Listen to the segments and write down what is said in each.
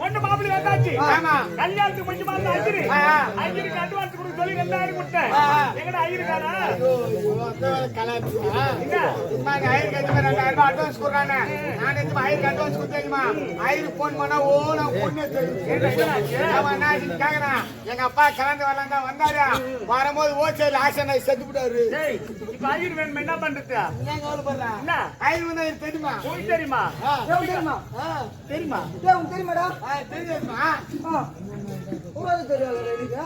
பொண்ணு மாப்பிள்ளை வந்தாச்சு. கல்யாணத்துக்கு முடிஞ்சு மாதிரி ஆ. ஐயருக்கு அட்வான்ஸ் கொடுக்க சொல்லி ரெண்டாயிரம் கொடுத்தேன். எங்கடா ரூபாய் advance கொடுறானே. நான் எதுவும் ஐயருக்கு advance கொடுத்தேங்கம்மா. ஐயருக்கு phone பண்ணா, ஓ, நான் பொண்ணு கேக்குறேன். எங்க அப்பா கலந்து வரலாம் தான் வந்தாரு. வரும்போது ஓச்சையில் ஆசனை செத்து விட்டாரு இப்ப ஐயர் வேணும் என்ன பண்றது? எனக்கு தெரியுமா? தெரியுமா? தெரியுமா? தெரியுமா உங்களுக்கு தெரியாது எனக்கு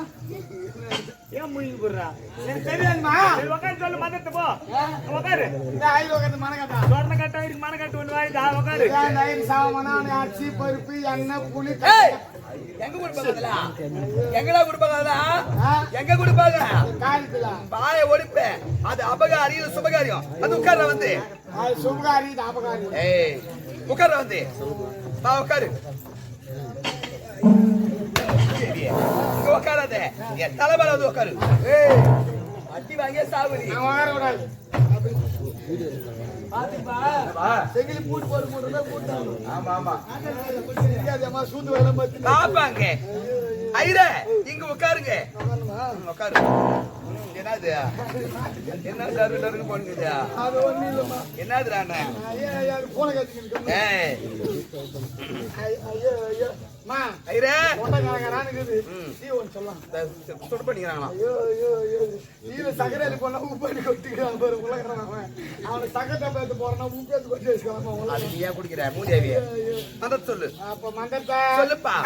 ஏன் முடிஞ்சு போடுறா? எனக்கு தெரியாதுமா சரி உட்காரு சொல்லு மதத்து போ. உட்காரு இந்த ஐயர் உட்காந்து மனக்கட்டா. சொன்ன கட்ட ஐயருக்கு மன கட்டு ஒன்று வாய்தா உட்காரு ஐயர் சாமான் அரிசி பருப்பு எண்ணெய் புளி எங்க எங்கடா கொடுப்பாங்க ஆ, எங்க கொடுப்பாங்க? காரியத்துல. பாய ஒடிப்பு. அது அபகாரி இது சுபகாரியம். அது உட்கார்ற வந்து. அது சுபகாரி இது அபகாரி. ஏய் உட்கார்ற வந்து. வா உட்காரு. உட்காராத என் தலைமையில வந்து உட்காரு ஏய் அடி வாங்கிய போட்டாங்க ஆமா ஆமா சூத்து வேலை பத்தி பாப்பாங்க ஐரே இங்க உட்காருங்க உட்காரு என்னது? என்ன டரு டருன்னு பண்ணுங்க அது ஒண்ணும் இல்லம்மா. என்னதுடா அண்ணன்? ஐயா ஐயா போன கட்டிக்கிட்டு ஏய். ஐயோ ஐயோ. மா ஐரே கலக்கிறான்னு இருக்குது. நீ ஒன்று சொல்லலாம். சுடு பண்ணிக்கிறாங்களாம். ஐயோ ஐயோ ஐயோ. நீல சக்கரையில் போனா உப்பு அடி கொட்டிக்கிறான் பாரு உலகிறான் அவன். அவனை சக்கரை பேத்து போறானா உப்பு எடுத்து கொட்டி வச்சுக்கலாம் அது நீ ஏன் குடிக்கிற மூதேவி அந்த சொல்லு. அப்ப மந்தத்தை சொல்லுப்பா.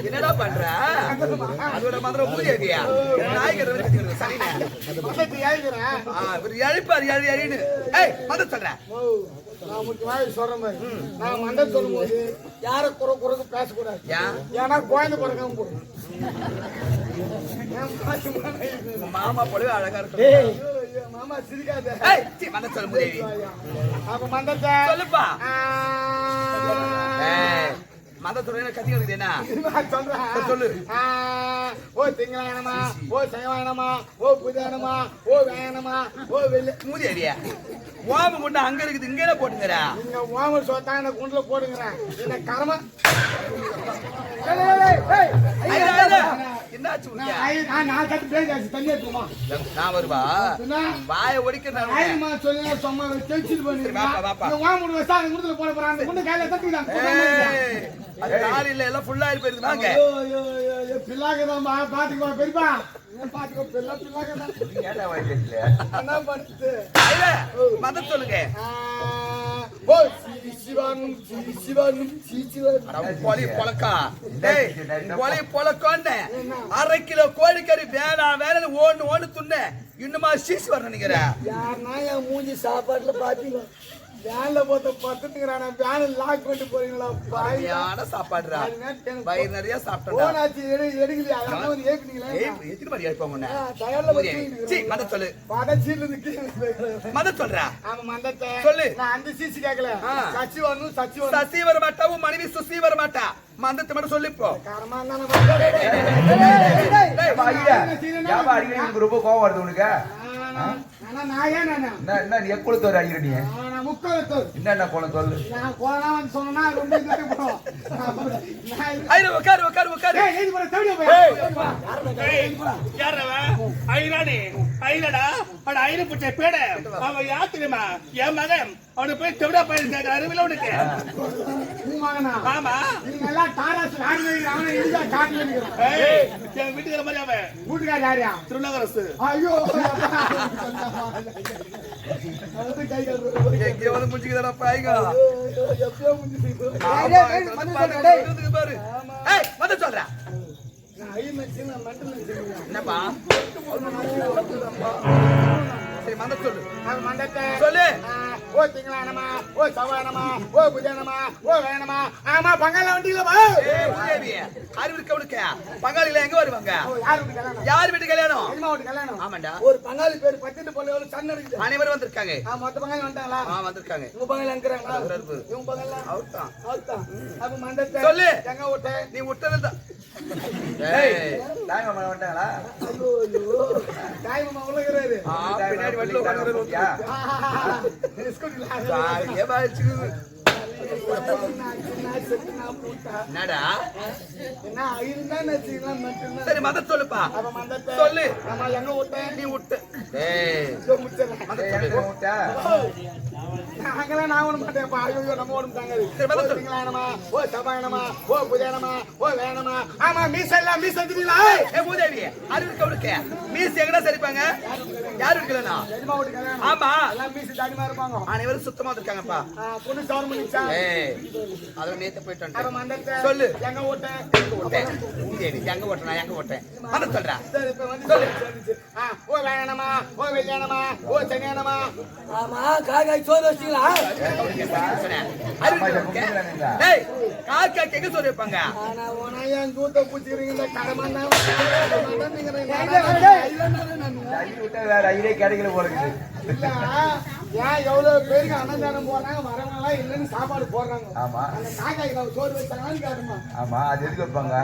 என்னடா பண்ற? அதோட மந்திரம் மூதேவியா நாய்க்கு சரிண்ணே மந்தத்தை ஏழுகிறேன் ஆ, இவர் எழுப்பாரு எழு எழுன்னு ஏய் மந்த சொல்றேன் நான் முக்கியமாக சொல்றேன் பாரு. நான் மண்டை சொல்லும்போது யாரை குறை குறைக்கு பேசக்கூடாது ஏன்னா குழந்தை பிறக்காம போடும் மாமா போலவே அழகா இருக்கு மாமா சிரிக்காத ஏய் சீ, மந்த சொல்லு மூதேவி அப்ப மந்தத்தை சொல்லுப்பா. மந்த சொல்ற கத்தி என்ன. சொல்லு. ஆ, ஓ திங்களாயனமா ஓ சைவாயனமா ஓ புதானமா ஓ வேயனமா ஓ வெள்ளி மூதேவியா ஓம முண்டை அங்க இருக்குது இங்க என்ன போட்டுங்கடா. நீங்க ஓமல் சோத்தா இந்த குண்டுல போடுங்கிறேன் இந்த என்னாச்சு நான் கட்டு பேசி ஆச்சு, தண்ணி எடுத்துமா நான் வருவா? என்ன வாய ஒடிக்கிறேன் ஆயிரமா சொல்லி சும்மா வச்சா அந்த குண்டுல போட போறான். அந்த குண்டு கையில தட்டிக்கிறான் அது காலையில எல்லாம் ஃபுல்லா போயிருக்கு வாங்க ஐயோ ஐயோ ஐயோ, ஐயோ பிள்ளாகதான் பாத்துக்கோ பெரியப்பா. ஏன் பாத்துக்கோ பிள்ளை என்ன பண்ணுது மத சொல்லுங்க. அரை கிலோ கோழிக்கறி வேணாம் வேணும் ஓன்னு ஓன்னு துண்ண இன்னுமா சீசி யாருன்னா என் மூஞ்சி சாப்பாட்டுல பாத்தீங்க வேன்ல போத்த பத்துட்டுங்கிறான வேன் லாக் பண்ணிட்டு போறீங்களா பாய் சரியான சாப்பாடுறா வயிறு நிறைய சாப்பிட்டா போனாச்சு எடு எடுக்கலையா அதான் வந்து ஏப்பினீங்களா எத்தனை மாதிரி எழுப்பாங்க உன்னை? டயர்ல சீ, மத சொல்லு சீட்ல இருந்து சொல்றா ஆமா மந்தத்தை சொல்லு. நான் அந்த சீசி கேட்கல. சச்சி வரணும் சச்சி வரணும் சசி வர மாட்டா உன் மனைவி சுசி வர மாட்டா மந்தத்தை மட்டும் சொல்லு இப்போ காரமா இருந்தானே வந்து- டேய், டேய், டேய், டேய், டேய், டேய். ஏப்பா, ஐயா, ஏப்பா அடிக்கடி உனக்கு ரொம்ப கோவம் வருது உனக்கு என்ன என்ன நீ எக்குளத்தோர் அடிக்கிற நீ? முக்கோலத்தூர். என்னென்ன சொல்லு நான் போனா வந்து சொன்னா ரொம்ப இதுவாகி போடும். நான் இது- ஐயோ உட்காரு உட்காரு உட்காரு டேய், எழுதி போடா, தேடியா போய். யாரவன் ஐரானி ஐரடா அவட ஐரு புச்ச பேட. அவன் யார் தெரியுமா? என் மகன். அவனுக்கு போய் தெவிடா போயிருக்காங்க அறிவில உனக்கு? ஆமா. நீங்க எல்லாம் தாராசு ஆடி வைக்கிற அவனை இடிச்சா காட்டுல நிக்கிறான். ஏய் என் வீட்டுக்கு மாதிரி அவன். வீட்டுக்காரர் யாருயா? திருநகரசு ஐயோ. எப்பயோ வந்து பாரு, என்னப்பா? சரி மந்த சொல்லு. மண்டத்தை சொல்லு. ஓ திங்களானமா ஓ சவானமா ஓ புஜனமா ஓ வேணமா ஆமா பங்காள வண்டியில வா. ஏய் உதவி அறிவு இருக்க உனக்கு? பங்காளில எங்க வருவாங்க? யார் வீட்டு கல்யாணம்? யார் வீட்டு கல்யாணம்? அம்மா வீட்டு கல்யாணம்? ஆமாண்டா. ஒரு பங்காளி பேர் பத்திட்டு போல எவ்வளவு சண்டை இருக்குது அனைவரும் வந்திருக்காங்க. ஆ, மொத்த பங்காளி வந்துட்டாங்களா? ஆ வந்திருக்காங்க. உங்க பங்காளி இருப்பாரு. இவங்க பங்காளி அவர்தான் அவுத்தான் அப்ப மண்டத்தை சொல்லு. எங்க விட்ட நீ விட்டதுதான் ஏய், தாய் மாமா வந்துட்டாங்களா தாய் மாமா உள்ள இருக்கிறாரு ஆ, பின்னாடி வண்டியில உட்கார்ந்து? ஸ்கூட்டில ஜாலியா வச்சுக்குது. என்னடா சரி மத சொல்லுப்பா சொல்லு. நீ விட்டு விட்டா? நாங்களாம் நான் ஓட மாட்டேன்ப்பா. ஐயோ நம்ம மாட்டாங்க சரி, ஓ. திங்களானமா ஓ சபாயனமா ஓ வேணமா ஆமா மீச எல்லாம் மீச தெரியுங்களா ஏ மூதேவி அறிவுக்கு அவளுக்கு மீஸ் எங்கடா சரிப்பாங்க? யாரு இருக்கலனா ஆமா. எல்லாம் மீச தாடிமா இருப்பாங்க. அனைவரும் சுத்தமா இருக்காங்கப்பா பொண்ணு சவரம் பண்ணிச்சா? ஏய் அதெல்லாம் நேத்து சொல்லு. எங்க ஓட்டேன். எங்க ஓட்டேன் மூதேவி எங்க ஓட்டனா? எங்க ஓட்டேன் மத சொல்றா. சரி இப்ப வந்து சொல்லுச்சு. ஆ, ஓ வேணமா ஓ வெள்ளியானமா ஓ சனியானமா ஆமா சோறு வச்சிங்களா காக்கா எங்க சொல்லி வைப்பாங்க கிடைக்கல. இல்ல ஏன் எவ்வளவு பேருக்கு அன்னதானம் போடுறாங்க வரவங்க எல்லாம் இல்லைன்னு சாப்பாடு போடுறாங்க. ஆமா. அந்த காக்காய்க்கு நம்ம சோறு வச்சாங்கன்னு காட்டுமா ஆமா அது எதுக்கு வைப்பாங்க?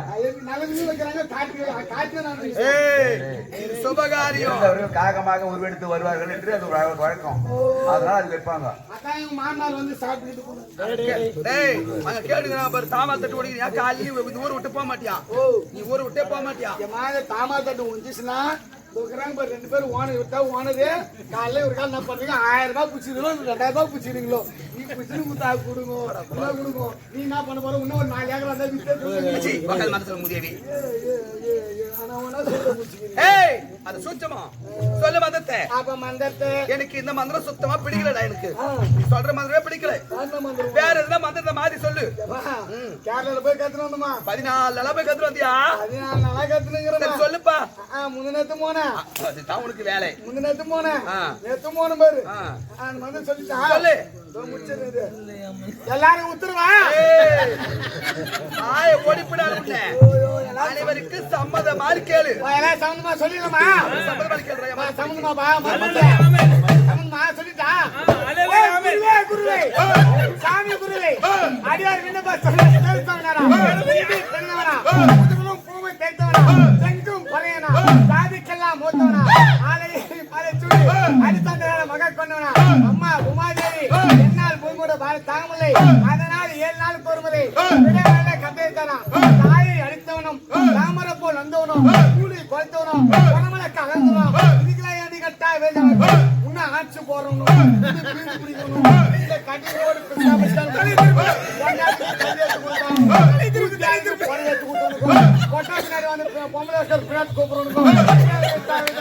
நல்லதுன்னு வைக்கிறாங்க காட்டு காட்டு நான் ஏய் இது சுபகாரியம். காகமாக உருவெடுத்து வருவார்கள் என்று அது ஒரு வழ- வழக்கம் அதனால அது வைப்பாங்க எங்க மாமனார் வந்து கேளுங்க நான் பாரு தாமா தட்டு காலையில இந்த ஊரை விட்டு போக மாட்டியா? நீ ஊரை விட்டே போக மாட்டியா? மாதிரி தாமா தட்டு உஞ்சிச்சுன்னா ரெண்டு பேரும் ஓனர் விட்டா ஓனரு. காலையில ஒரு கால் என்ன பண்றீங்க ஆயிரம் ரூபாய் பிடிச்சிருங்களோ ரெண்டாயிரம் ரூபாய் பிடிச்சிருங்களோ நீ குத்தா கொடுங்க கொடுங்க நீ என்ன பண்ண போற இன்னும் ஒரு நாலு ஏக்கர் இருந்தா வித்து பக்கத்து ஏய் அது சுத்தமா சொல்லு மதத்தை அப்ப மந்தத்தை. எனக்கு இந்த மந்திரம் சுத்தமா பிடிக்கலடா எனக்கு. சொல்ற மந்திரமே பிடிக்கல. வேற எதுனா மந்திரத்தை மாத்தி சொல்லு. கேரளால போய் கத்துட்டு வந்தோமா பதினாலு போய் கத்துட்டு வந்தியா? பதினாலு நாளா கத்துனுங்கிறமா சரி சொல்லுப்பா. போனேன் அதுதான் உனக்கு வேலை. முன்ன நேத்து போனேன். நேத்து போன பாரு. அந்த வந்து சொல்லிட்டா? சொல்லு. எல்லாரும் உத்தரவா ஆய ஓடிப்பிடாது உன்னை. அனைவருக்கு சம்மதமாறு கேளு. எல்லாம் சம்மந்தமா சொல்லிடலாமா சம்மதமாறு கேளுடா சம்மந்தமாப்பா சம்மந்தமா சொல்லிட்டா? ஓ, குருவே குருவே. சாமி குருவே. அடியார் விண்ணப்பா சொல்லிட்டாரா பொறுமதி கத்தைத்தானா தாயை அடித்தவனும் தாமரை போல் வந்தவனும் கூலி கொளுத்தவனும் பணமலக்க அகந்தவனும் இதுக்கெல்லாம் ஏண்டி கட்டா வேண்டாம் உன்ன ஆட்சி போறவனும் பிடிக்கணும் இந்த கட்டியோடு வந்து பொம்பளை பின்னாடி கூப்பிடணும்